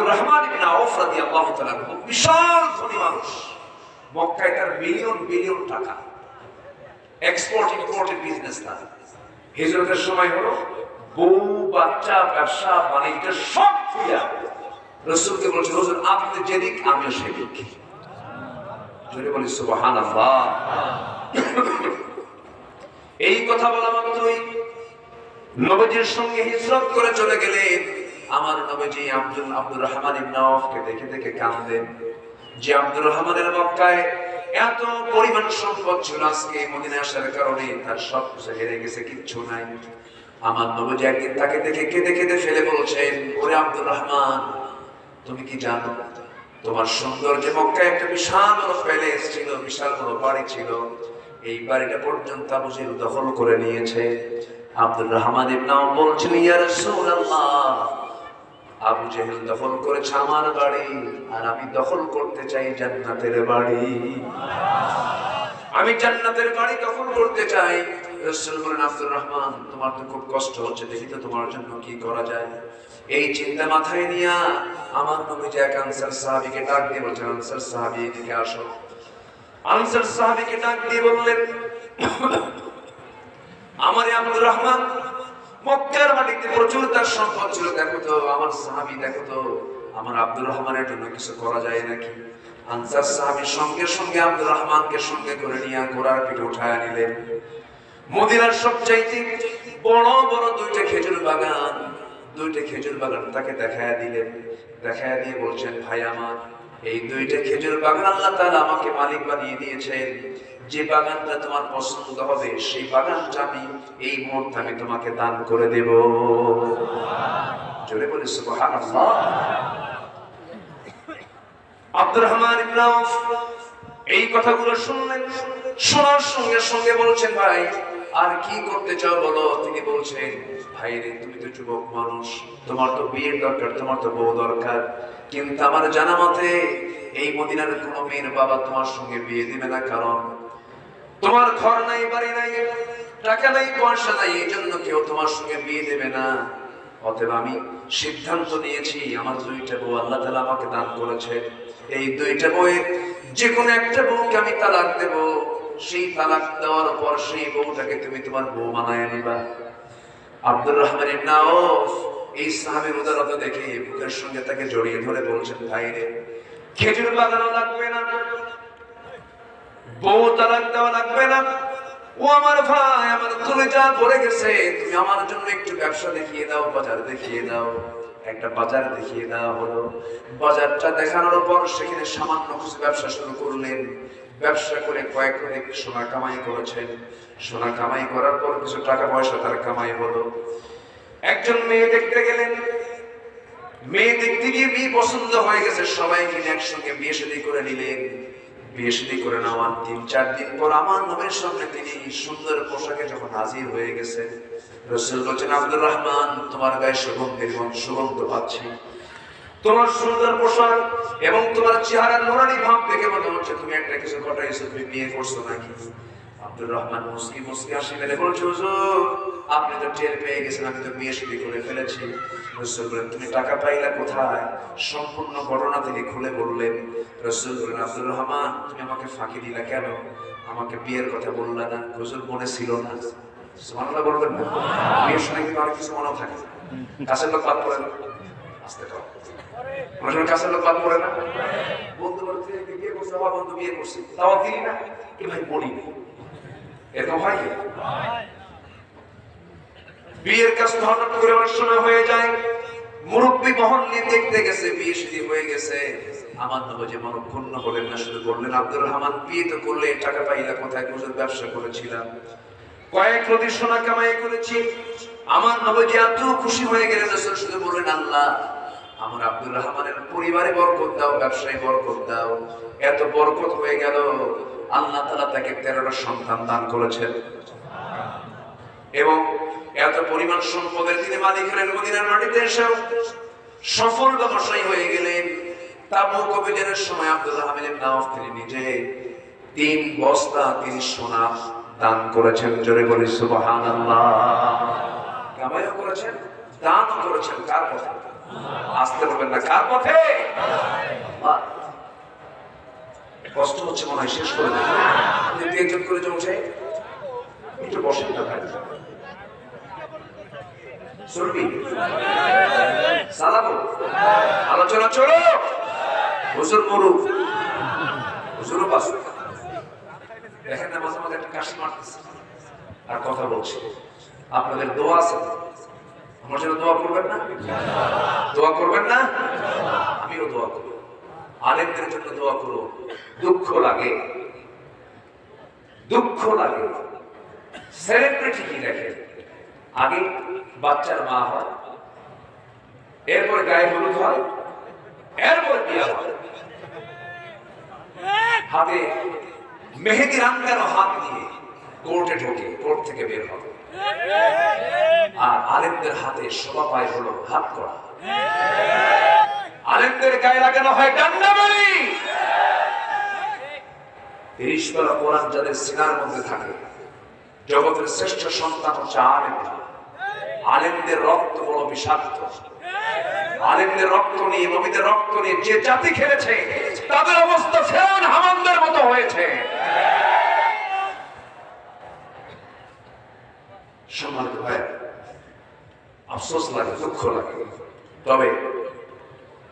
আব্দুর রহমান ইবনে আউফ রাদিয়াল্লাহু তাআলা বিশাল ধনী মানুষ। মক্কায় তার মিলিয়ন বিলিয়ন টাকা। এক্সপোর্ট ইম্পোর্টের বিজনেস তার হিজরতের সময় হলো বউ, বাচ্চা, ব্যবসা, বাণিজ্য, সব খুঁজা রসুলকে বলছে, হুজুর, আপনি যেদিক, আমিও সেদিক। জোরে বলি, সুবহানাল্লাহ। এই কথা বলা মাত্রই নবীজির সঙ্গে হিজরত করে চলে গেলেন। আমার নবীজি আব্দুল, আব্দুর রহমান ইবনে আউফকে দেখে দেখে কাঁদলেন যে আব্দুর রহমানের মক্কায় এত পরিমাণ সম্পদ ছিল আজকে মদিনায় আসার কারণে তার সব কিছু হেরে গেছে, কিচ্ছু নাই। আমার নবীজি একদিন তাকে দেখে কেঁদে কেঁদে ফেলে বলছেন ওরে আব্দুর রহমান, তুমি কি জানো, তোমার সৌন্দর্য মক্কায় একটা বিশাল বড় প্যালেস ছিল, বিশাল বড় বাড়ি ছিল। এই বাড়িটা পর্যন্ত আবু দখল করে নিয়েছে। আব্দুর রহমান ইবনে আউফ বলছেন ইয়া রাসূলুল্লাহ আবু জেহেল দখল করেছে আমার বাড়ি, আর আমি দখল করতে চাই জান্নাতের বাড়ি। আমি জান্নাতের বাড়ি দখল করতে চাই। রহমান, তোমার তো খুব কষ্ট হচ্ছে, দেখি তো তোমার জন্য কি করা যায়। এই চিন্তা মাথায় নিয়ে আমার নবী যে এক আনসার সাহাবীকে ডাক দিয়ে বলছেন, আনসার সাহাবী, এদিকে আসো। আনসার সাহাবীকে ডাক দিয়ে বললেন, আমার আব্দুর রহমান মক্কার মাটিতে প্রচুর তার সম্পদ ছিল। দেখো তো, আমার সাহাবী, দেখো তো, আমার আব্দুর রহমানের জন্য কিছু করা যায় নাকি? আনসার সাহাবীর সঙ্গে সঙ্গে আব্দুর রহমানকে সঙ্গে করে নিয়ে ঘোড়ার পিঠে উঠায় নিলেন মদিনার সবচাইতে বড় বড় দুইটা খেজুর বাগান, দুইটা খেজুর বাগান তাকে দেখায় দিলেন। দেখায় দিয়ে বলছেন, ভাই আমার, এই দুইটা খেজুর বাগান আল্লাহ তাআলা আমাকে মালিক বানিয়ে দিয়েছেন। যে বাগানটা তোমার পছন্দ হবে, সেই বাগানটা আমি এই মুহূর্তে আমি তোমাকে দান করে দেব। জোরে বলে আব্দুর রহমান এই কথাগুলো শুনলেন, শোনার সঙ্গে সঙ্গে বলছেন, ভাই, আর কি করতে চাও বলো? তিনি বলছেন, ভাই রে, তুমি তো যুবক মানুষ, তোমার তো বিয়ের দরকার, তোমার তো বউ দরকার। কিন্তু আমার জানা মতে, এই মদিনার কোন মেয়ের বাবা তোমার সঙ্গে বিয়ে দিবে না, কারণ তোমার ঘর নাই, বাড়ি নাই, টাকা নাই, পয়সা নাই, এই জন্য কেউ তোমার সঙ্গে বিয়ে দেবে না। অতএব আমি সিদ্ধান্ত নিয়েছি, আমার দুইটা বউ, আল্লাহ তালা আমাকে দান করেছে। এই দুইটা বউয়ের যে কোনো একটা বউকে আমি তালাক দেব। সেই তালাক দেওয়ার পর সেই বউটাকে তুমি তোমার বউ বানায় নিবা। আব্দুর রহমান ইবনে আউফ এই সাহাবীর উদারতা দেখে বুকের সঙ্গে তাকে জড়িয়ে ধরে বলছেন, ভাই রে, খেজুর বাগানও লাগবে না। বউ তালাক দেওয়া লাগবে না। ও আমার ভাই, আমার তুলে যা পড়ে গেছে, তুমি আমার জন্য একটু ব্যবসা দেখিয়ে দাও, বাজার দেখিয়ে দাও। একটা বাজার দেখিয়ে দেওয়া হলো। বাজারটা দেখানোর পর সেখানে সামান্য কিছু ব্যবসা শুরু করলেন। ব্যবসা করে কয়েক অনেক সোনা কামাই করেছেন। সোনা কামাই করার পর কিছু টাকা পয়সা তার কামাই হলো। একজন মেয়ে দেখতে গেলেন। মেয়ে দেখতে গিয়ে বিয়ে পছন্দ হয়ে গেছে। সবাই কিনে একসঙ্গে বিয়ে শাদী করে নিলেন। বিয়ে শাদী করে নেওয়ার তিন, চার দিন পর আমার নবীর সামনে তিনি সুন্দর পোশাকে যখন হাজির হয়ে গেছে, রসুল বলছেন, আব্দুর রহমান, তোমার গায়ে সুগন্ধের সুগন্ধ পাচ্ছি। তোমার সুন্দর পোশাক এবং তোমার চেহারার নোরানি ভাব দেখে মনে হচ্ছে, তুমি একটা কিছু ঘটাইছো, তুমি বিয়ে করছ নাকি? আব্দুর রহমান মুসকি মুসকি হাসি মেলে বলছে হুজুর। আপনি তো টের পেয়ে গেছেন আমি তো বিয়ে শাদী করে ফেলেছি। রসুল বলেন তুমি টাকা পাইলা কোথায়? সম্পূর্ণ ঘটনা থেকে খুলে বললেন। রসুল বলেন আব্দুর রহমান তুমি আমাকে ফাঁকি দিলা কেন? আমাকে বিয়ের কথা বললা না হুজুর মনে ছিল না। সুবহানাল্লাহ বলবেন না। বিয়ের সময় কিন্তু অনেক কিছু মনে থাকে। কাছের লোক বাদ পড়ে না। আসতে তো অনেক কাছের লোক বাদ পড়ে না। বন্ধু বলছে বিয়ে করছে আমার বন্ধু বিয়ে করছে। তাও দিলি না? কি ভাই বলি এরকম হয়? বিয়ের কাজ করে সময় হয়ে যায়। মুরব্বী মহল নিয়ে দেখতে গেছে, বিয়ে হয়ে গেছে। আমার যে হলেন না, শুধু বললেন, আব্দুর রহমান, বিয়ে তো করলে টাকা পাইলা কোথায় ব্যবসা করেছিলাম? কয়েক নদী সোনা কামাই করেছি। আমার নবজি এত খুশি হয়ে গেলেন রসুল শুধু বললেন, আল্লাহ, আমার আব্দুর রহমানের পরিবারে বরকত দাও, ব্যবসায় বরকত দাও। এত বরকত হয়ে গেল। আল্লাহ তালা তাকে তেরোটা সন্তান দান করেছেন। এবং এত পরিমাণ সম্পদের তিনি মালিক হলেন মদিনার মাটিতে এসেও সফল ব্যবসায়ী হয়ে গেলেন। তাবুক অভিযানের সময় আব্দুল হামিদ নাওফ তিনি নিজে তিন বস্তা তিনি সোনা দান করেছেন। জোরে বলি, সুবহানাল্লাহ। কামাইও করেছেন, দানও করেছেন, কার কথা আসতে বলবেন না, কার পথে। কষ্ট হচ্ছে মনে হয়, শেষ করে দেবেন আপনি দু একজন করে জমছে একটু বসেন না ভাই। সালামু। আলোচনা চলো হুজুর মরু। হুজুরও দেখেন মাঝে মাঝে একটা কাশি মারতেছে। আর কথা বলছে। আপনাদের দোয়া আছে? আমার জন্য দোয়া করবেন না? দোয়া করবেন না? আমিও দোয়া করব। আলেমদের জন্য দোয়া করো। দুঃখ লাগে। দুঃখ লাগে। সেলিব্রিটি কি দেখে? আগে বাচ্চার মা হয়, এরপরে গায়ে হলুদ হয়, এরপর বিয়ে হয়। হাতে মেহেদি রাঙ্গানো হাত নিয়ে কোর্টে ঢোকে, কোর্ট থেকে বের হবে। আর আলেমদের হাতে শোভা পায় হলো হাত করা। আলেমদের গায়ে লাগানো হয় ডান্ডা বাড়ি তিরিশ বেলা যাদের সিনার মধ্যে থাকে, জগতের শ্রেষ্ঠ সন্তান হচ্ছে আলেম। আলেমদের রক্ত বড় বিষাক্ত। আলেমদের রক্ত নিয়ে, নবীদের রক্ত নিয়ে যে জাতি খেলেছে, তাদের অবস্থা ফেরাউন হামানদের মতো হয়েছে। সম্মানিত ভাই, আফসোস লাগে, দুঃখ লাগে। তবে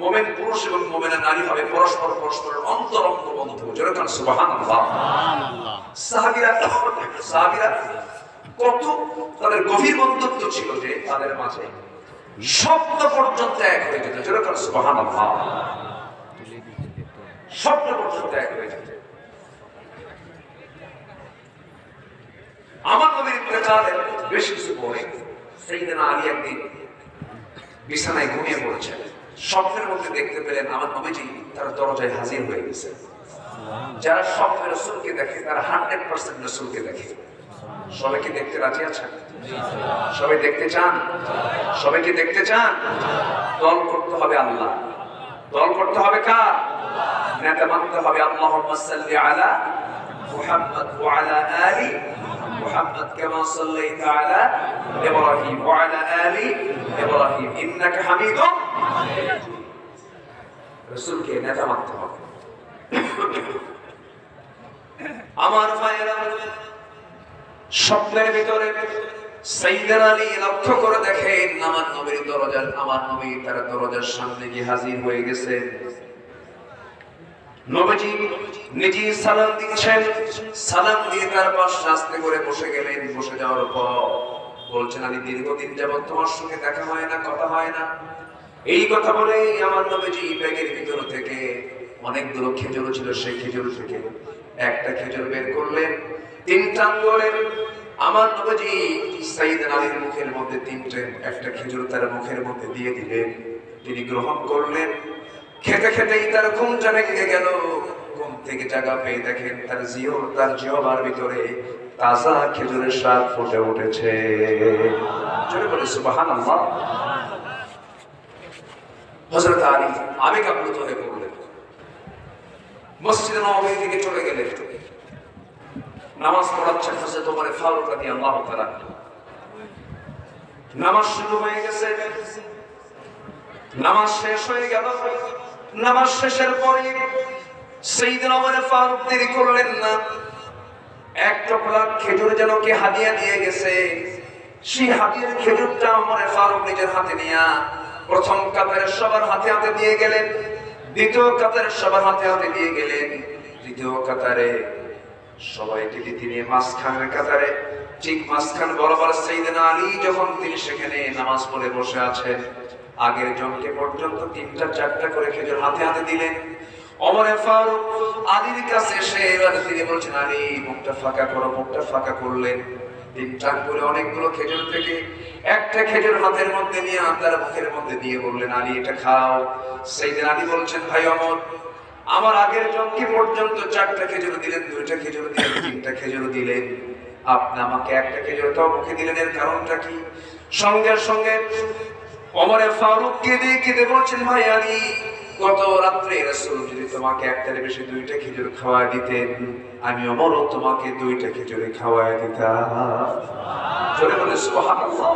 মোমেন পুরুষ এবং মোমেনা নারী হবে, পরস্পর পরস্পরের অন্তরঙ্গ বন্ধু সাহাবীরা সাহাবীরা কত তাদের গভীর বন্ধুত্ব ছিল যে তাদের মাঝে স্বপ্ন পর্যন্ত এক হয়ে যেত। সুবহানাল্লাহ। স্বপ্ন পর্যন্ত এক হয়ে যেত। আমার নবীর বেশ কিছু পরে একদিন বিছানায় ঘুমিয়ে পড়েছেন। স্বপ্নের মধ্যে দেখতে পেলেন আমার নবীজি, তার দরজায় হাজির হয়ে গেছে। যারা স্বপ্নে রসুলকে দেখে, তারা হান্ড্রেড পার্সেন্ট রসুলকে দেখে। সবাইকে দেখতে রাজি আছেন? সবাই দেখতে চান? সবাইকে দেখতে চান? দল করতে হবে আল্লাহ। দল করতে হবে কার? নেতা মানতে হবে আল্লাহ আলা মুহাম্মদ ওয়া আলা আলি محمد كما صليت على إبراهيم وعلى آل إبراهيم إنك حميد رسول কে নেতা মানতে হবে আমার ভাইয়েরা স্বপ্নের ভিতরে সাইদার আলী লক্ষ্য করে দেখেন আমার নবীর দরজার আমার নবী তার দরজার সামনে গিয়ে হাজির হয়ে গেছে নবীজি নিজে সালাম দিচ্ছেন। সালাম দিয়ে তার করে বসে গেলেন। বসে যাওয়ার পর বলছেন, আমি দীর্ঘদিন যাবত তোমার সঙ্গে দেখা হয় না, কথা হয় না। এই কথা বলে আমার ব্যাগের ভিতর থেকে অনেকগুলো খেজুর ছিল, সেই খেজুর থেকে একটা খেজুর বের করলেন। তিনটা আঙ্গুলের আমার নবীজি সাইদ আলীর মুখের মধ্যে তিনটে, একটা খেজুর তার মুখের মধ্যে দিয়ে দিলেন। তিনি গ্রহণ করলেন। খেতে খেতেই তার ঘুমটা ভেঙে গেল। ঘুম থেকে জায়গা পেয়ে দেখেন তার জিও, তার জিহবার ভিতরে তাজা খেজুরের স্বাদ ফুটে উঠেছে। বলে, সুবহানাল্লাহ। হযরত আলী আবেগ আপ্লুত হয়ে পড়লেন মসজিদে থেকে চলে গেলেন নামাজ পড়াচ্ছেন হযরত ওমর ফারুক রাদিয়াল্লাহু নামাজ শুরু হয়ে গেছে। নামাজ শেষ হয়ে গেল। নামাজ শেষের পরে সেইদিন আমার ফারুক দেরি করলেন না। এক টুকরা খেজুর যেন কে হাদিয়া দিয়ে গেছে, সেই হাদিয়ার খেজুরটা আমার ফারুক নিজের হাতে নিয়া প্রথম কাতারের সবার হাতে হাতে দিয়ে গেলেন, দ্বিতীয় কাতারের সবার হাতে হাতে দিয়ে গেলেন। তৃতীয় কাতারে সবাইকে দিতে নিয়ে মাঝখানের কাতারে, ঠিক মাঝখান বরাবর সেইদিন আলী যখন তিনি সেখানে নামাজ পড়ে বসে আছেন আগের জনকে পর্যন্ত তিনটা, চারটা করে খেজুর হাতে হাতে দিলেন। অমরে ফারুক আলীর কাছে এসে এবার তিনি বলছেন আলী মুখটা ফাঁকা করো, মুখটা ফাঁকা করলেন তিন টান করে অনেকগুলো খেজুর থেকে একটা খেজুর হাতের মধ্যে নিয়ে আপনার মুখের মধ্যে দিয়ে বললেন, আলী, এটা খাও। সেই দিন আলী বলছেন, ভাই অমর, আমার আগের জনকে পর্যন্ত চারটা খেজুর দিলেন, দুইটা খেজুর দিলেন, তিনটা খেজুর দিলেন। আপনি আমাকে একটা খেজুর খেজুরটাও মুখে দিলেন, এর কারণটা কি? সঙ্গে সঙ্গে অমরে ফারুক কেঁদে কেঁদে বলছেন, ভাই আলী গত রাত্রে রাসূল যদি তোমাকে একটারে বেশি দুইটা খেজুর খাওয়া দিতেন, আমি অমরও তোমাকে দুইটা খেজুরে খাওয়াই দিতাম। জোরে বলে সুবহানাল্লাহ।